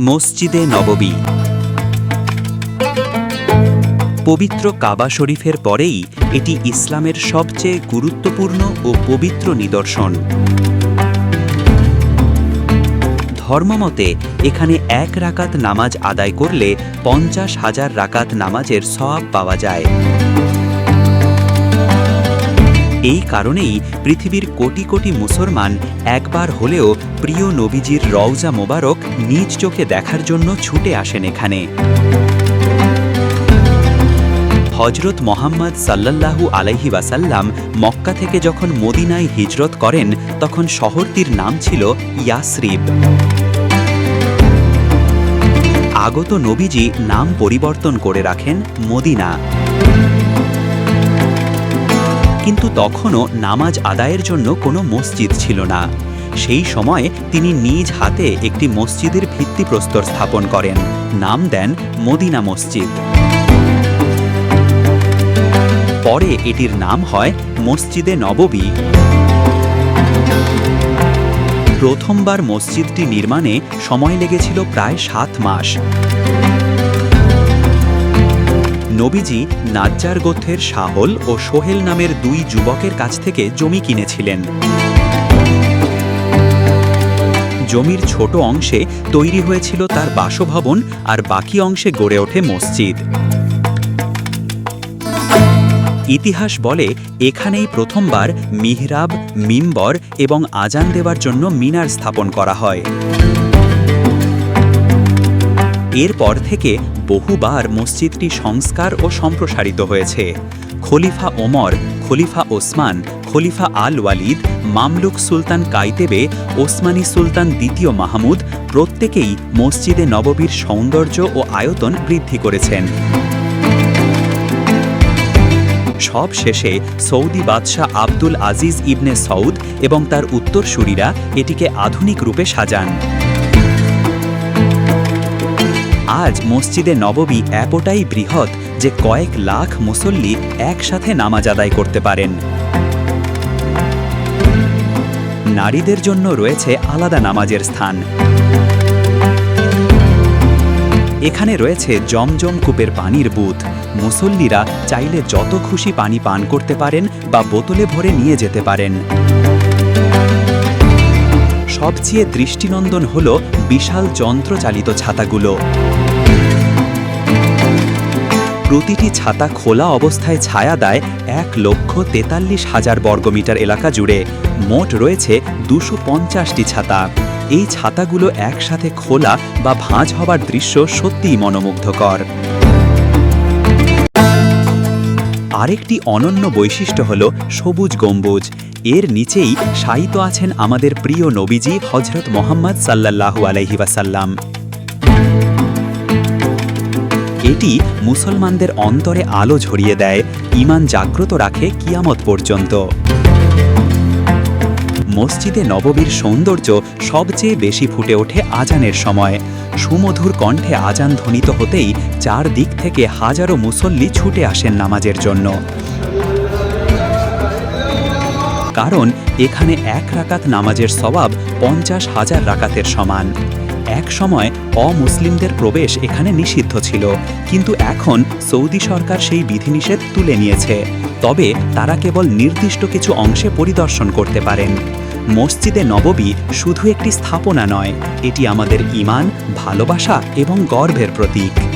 মসজিদে নববী পবিত্র কাবা শরীফের পরেই এটি ইসলামের সবচেয়ে গুরুত্বপূর্ণ ও পবিত্র নিদর্শন। ধর্মমতে, এখানে এক রাকাত নামাজ আদায় করলে পঞ্চাশ হাজার রাকাত নামাজের সওয়াব পাওয়া যায়। এই কারণেই পৃথিবীর কোটি কোটি মুসলমান একবার হলেও প্রিয় নবীজির রওজা মোবারক নিজ চোখে দেখার জন্য ছুটে আসেন এখানে। হজরত মোহাম্মদ সাল্লাল্লাহু আলাইহি ওয়াসাল্লাম মক্কা থেকে যখন মদিনায় হিজরত করেন, তখন শহরটির নাম ছিল ইয়াসরিব। আগত নবীজি নাম পরিবর্তন করে রাখেন মদিনা। কিন্তু তখনও নামাজ আদায়ের জন্য কোনো মসজিদ ছিল না। সেই সময়ে তিনি নিজ হাতে একটি মসজিদের ভিত্তিপ্রস্তর স্থাপন করেন। নাম দেন মদিনা মসজিদ। পরে এটির নাম হয় মসজিদে নববী। প্রথমবার মসজিদটি নির্মাণে সময় লেগেছিল প্রায় সাত মাস। নবীজি নাজ্জার গোত্রের শাহল ও সোহেল নামের দুই যুবকের কাছ থেকে জমি কিনেছিলেন। জমির ছোট অংশে তৈরি হয়েছিল তার বাসভবন আর বাকি অংশে গড়ে ওঠে মসজিদ। ইতিহাস বলে এখানেই প্রথমবার মিহরাব, মিম্বর এবং আজান দেওয়ার জন্য মিনার স্থাপন করা হয়। এরপর থেকে বহুবার মসজিদটি সংস্কার ও সম্প্রসারিত হয়েছে। খলিফা ওমর, খলিফা ওসমান, খলিফা আল ওয়ালিদ, মামলুক সুলতান কাইতেবে, ওসমানী সুলতান দ্বিতীয় মাহমুদ প্রত্যেকেই মসজিদে নববীর সৌন্দর্য ও আয়তন বৃদ্ধি করেছেন। সব শেষে সৌদি বাদশাহ আব্দুল আজিজ ইবনে সৌদ এবং তার উত্তরসূরিরা এটিকে আধুনিক রূপে সাজান। আজ মসজিদে নববী এতটাই বৃহৎ যে কয়েক লাখ মুসল্লি একসাথে নামাজ আদায় করতে পারেন। নারীদের জন্য রয়েছে আলাদা নামাজের স্থান। এখানে রয়েছে জমজম কূপের পানির বুথ। মুসল্লিরা চাইলে যত খুশি পানি পান করতে পারেন বা বোতলে ভরে নিয়ে যেতে পারেন। সবচেয়ে দৃষ্টিনন্দন হল বিশাল যন্ত্রচালিত ছাতাগুলো। প্রতিটি ছাতা খোলা অবস্থায় ছায়া দেয় এক লক্ষ তেতাল্লিশ হাজার বর্গমিটার এলাকা জুড়ে। মোট রয়েছে দুশো পঞ্চাশটি ছাতা। এই ছাতাগুলো একসাথে খোলা বা ভাঁজ হবার দৃশ্য সত্যিই মনোমুগ্ধকর। আরেকটি অনন্য বৈশিষ্ট্য হল সবুজ গম্বুজ। এর নিচেই শায়িত আছেন আমাদের প্রিয় নবীজি হজরত মোহাম্মদ সাল্লাল্লাহু আলাইহি ওয়াসাল্লাম। এটি মুসলমানদের অন্তরে আলো ঝরিয়ে দেয় ইমান জাগ্রত রাখে কিয়ামত পর্যন্ত। মসজিদে নববীর সৌন্দর্য সবচেয়ে বেশি ফুটে ওঠে আজানের সময়। সুমধুর কণ্ঠে আজান ধ্বনিত হতেই চার দিক থেকে হাজারো মুসল্লি ছুটে আসেন নামাজের জন্য। কারণ এখানে এক রাকাত নামাজের সবাব পঞ্চাশ হাজার রাকাতের সমান। এক সময় অমুসলিমদের প্রবেশ এখানে নিষিদ্ধ ছিল, কিন্তু এখন সৌদি সরকার সেই বিধিনিষেধ তুলে নিয়েছে। তবে তারা কেবল নির্দিষ্ট কিছু অংশে পরিদর্শন করতে পারেন। মসজিদে নববী শুধু একটি স্থাপনা নয়, এটি আমাদের ইমান ভালোবাসা এবং গর্বের প্রতীক।